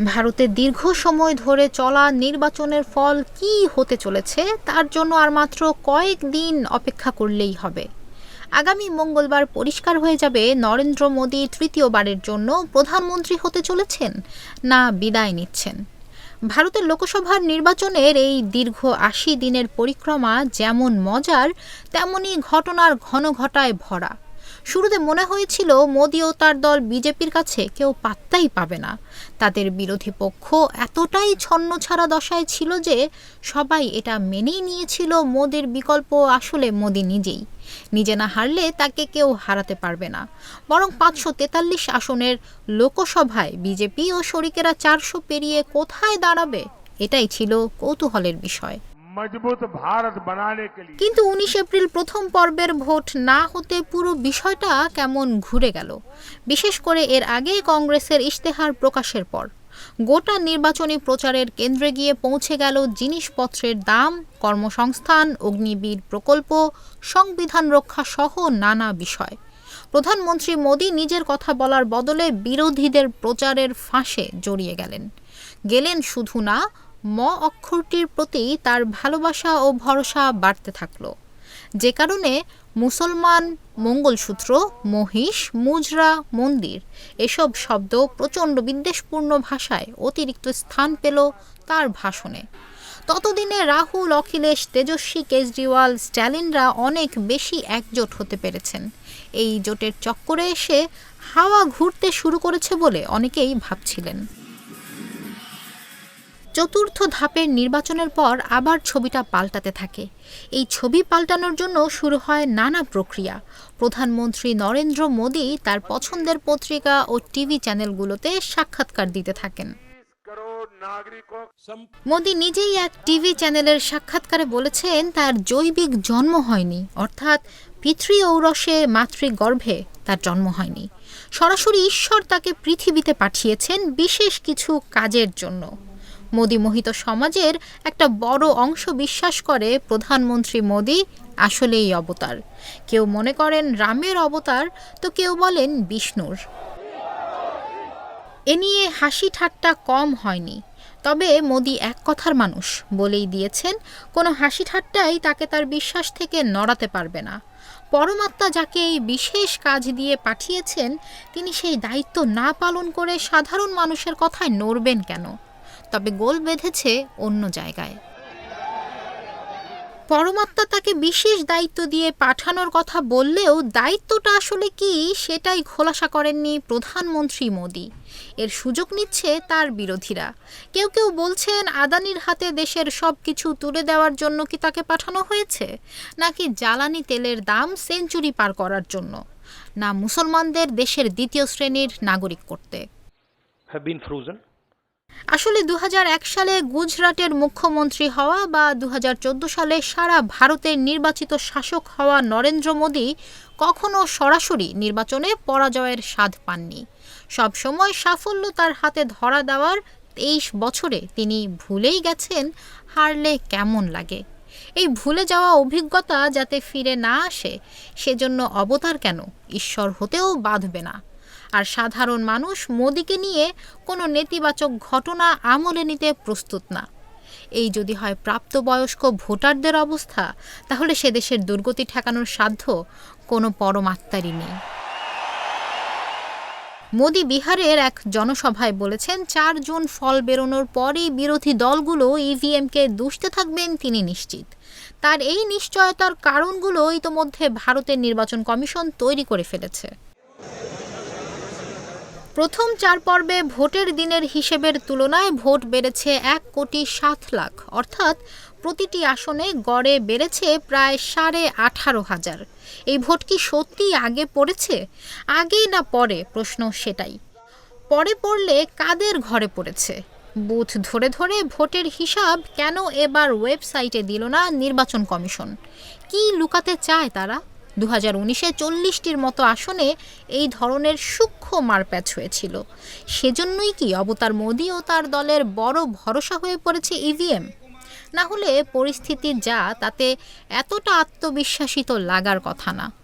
ভারতে দীর্ঘ সময় ধরে চলা নির্বাচনের ফল কী হতে চলেছে, তার জন্য আর মাত্র কয়েক দিন অপেক্ষা করলেই হবে। আগামী মঙ্গলবার পরিষ্কার হয়ে যাবে নরেন্দ্র মোদী তৃতীয়বারের জন্য প্রধানমন্ত্রী হতে চলেছেন না বিদায় নিচ্ছেন। ভারতের লোকসভার নির্বাচনের এই দীর্ঘ আশি দিনের পরিক্রমা যেমন মজার, তেমনি ঘটনার ঘন ঘটায় ভরা। শুরুতে মনে হয়েছিল মোদি ও তার দল বিজেপির কাছে কেউ পাত্তাই পাবে না। তাদের বিরোধী পক্ষ এতটাই ছন্নছাড়া দশায় ছিল যে সবাই এটা মেনেই নিয়েছিল মোদির বিকল্প আসলে মোদি নিজেই। নিজে না হারলে তাকে কেউ হারাতে পারবে না। বরং পাঁচশো তেতাল্লিশ আসনের লোকসভায় বিজেপি ও শরিকেরা চারশো পেরিয়ে কোথায় দাঁড়াবে, এটাই ছিল কৌতূহলের বিষয়। কিন্তু উনিশ এপ্রিল প্রথম পর্বের ভোট না হতে পুরো বিষয়টা কেমন ঘুরে গেল। বিশেষ করে এর আগে কংগ্রেসের ইশতেহার প্রকাশের পর। গোটা নির্বাচনী প্রচারের কেন্দ্রে গিয়ে পৌঁছে গেল জিনিসপত্রের দাম, কর্মসংস্থান, অগ্নিবীর প্রকল্প, সংবিধান রক্ষা সহ নানা বিষয়। প্রধানমন্ত্রী মোদী নিজের কথা বলার বদলে বিরোধীদের প্রচারের ফাঁসে জড়িয়ে গেলেন। গেলেন শুধু না ম অক্ষরটির প্রতি তার ভালোবাসা ও ভরসা বাড়তে থাকল। যে কারণে মুসলমান, মঙ্গলসূত্র, মহিষ, মুজরা, মন্দির এসব শব্দ প্রচণ্ড বিদ্বেষপূর্ণ ভাষায় অতিরিক্ত স্থান পেল তার ভাষণে। ততদিনে রাহুল, অখিলেশ, তেজস্বী, কেজরিওয়াল, স্ট্যালিনরা অনেক বেশি একজোট হতে পেরেছেন। এই জোটের চক্করে এসে হাওয়া ঘুরতে শুরু করেছে বলে অনেকেই ভাবছিলেন। চতুর্থ ধাপের নির্বাচনের পর আবার ছবিটা পাল্টাতে থাকে। এই ছবি পাল্টানোর জন্য শুরু হয় নানা প্রক্রিয়া। প্রধানমন্ত্রী নরেন্দ্র মোদী তার পছন্দের পত্রিকা ও টিভি চ্যানেলগুলোতে সাক্ষাৎকার দিতে থাকেন। মোদী নিজেই এক টিভি চ্যানেলের সাক্ষাৎকারে বলেছেন, তার জৈবিক জন্ম হয়নি, অর্থাৎ পিতৃ ঔরসে মাতৃগর্ভে তার জন্ম হয়নি। সরাসরি ঈশ্বর তাকে পৃথিবীতে পাঠিয়েছেন বিশেষ কিছু কাজের জন্য। মোদী মোহিত সমাজের একটা বড় অংশ বিশ্বাস করে প্রধানমন্ত্রী মোদী, আসলেই অবতার। কেউ মনে করেন রামের অবতার, তো কেউ বলেন বিষ্ণুর। এ নিয়ে হাসি ঠাট্টা কম হয়নি। তবে মোদি এক কথার মানুষ বলেই দিয়েছেন, কোনো হাসি ঠাট্টাই তাকে তার বিশ্বাস থেকে নড়াতে পারবে না। পরমাত্মা যাকে এই বিশেষ কাজ দিয়ে পাঠিয়েছেন, তিনি সেই দায়িত্ব না পালন করে সাধারণ মানুষের কথায় নড়বেন কেন? তবে গোল বেঁধেছে অন্য জায়গায়। পরমাত্মা তাকে বিশেষ দায়িত্ব দিয়ে পাঠানোর কথা বললেও দায়িত্বটা আসলে কি সেটাই খোলাসা করেননি প্রধানমন্ত্রী মোদী। এর সুযোগ নিচ্ছে তার বিরোধীরা। কেউ কেউ বলছেন আদানির হাতে দেশের সব কিছু তুলে দেওয়ার জন্য কি তাকে পাঠানো হয়েছে? নাকি জ্বালানি তেলের দাম সেঞ্চুরি পার করার জন্য? না মুসলমানদের দেশের দ্বিতীয় শ্রেণির নাগরিক করতে. আসলে দু হাজার এক সালে গুজরাটের মুখ্যমন্ত্রী হওয়া বা দু হাজার চোদ্দ সালে সারা ভারতের নির্বাচিত শাসক হওয়া নরেন্দ্র মোদী কখনো সরাসরি নির্বাচনে পরাজয়ের স্বাদ পাননি। সবসময় সাফল্য তার হাতে ধরা দেওয়ার তেইশ বছরে তিনি ভুলেই গেছেন, হারলে কেমন লাগে? এই ভুলে যাওয়া অভিজ্ঞতা যাতে ফিরে না আসে, সেজন্য অবতার কেন? ঈশ্বর হতেও বাঁধবে না। আর সাধারণ মানুষ মোদিকে নিয়ে কোনো নেতিবাচক ঘটনা আমলে নিতে প্রস্তুত না। এই যদি হয় প্রাপ্তবয়স্ক ভোটারদের অবস্থা, তাহলে সে দেশের দুর্গতি ঠেকানোর সাধ্য কোনো পরমাত্মারই নেই। মোদি বিহারের এক জনসভায় বলেছেন, চার জুন ফল বেরোনোর পরেই বিরোধী দলগুলো ইভিএমকে দুষতে থাকবেন তিনি নিশ্চিত। তার এই নিশ্চয়তার কারণগুলো ইতোমধ্যে ভারতের নির্বাচন কমিশন তৈরি করে ফেলেছে। প্রথম চার পর্বে ভোটের দিনের হিসেবের তুলনায় ভোট বেড়েছে এক কোটি সাত লাখ। অর্থাৎ প্রতিটি আসনে গড়ে বেড়েছে প্রায় সাড়ে আঠারো হাজার। এই ভোট কি সত্যি আগে পড়েছে? আগেই না পরে? প্রশ্ন সেটাই। পরে পড়লে কাদের ঘরে পড়েছে? বুথ ধরে ধরে ভোটের হিসাব কেন এবার ওয়েবসাইটে দিল না নির্বাচন কমিশন? কি লুকাতে চায় তারা? দু হাজার উনিশে চল্লিশটির মতো আসনে এই ধরনের সূক্ষ্ম মারপ্যাচ হয়েছিল। সেজন্যই কি অবতার মোদী ও তার দলের বড় ভরসা হয়ে পড়েছে ইভিএম না হলে পরিস্থিতি যা, তাতে এতটা আত্মবিশ্বাসিত লাগার কথা না।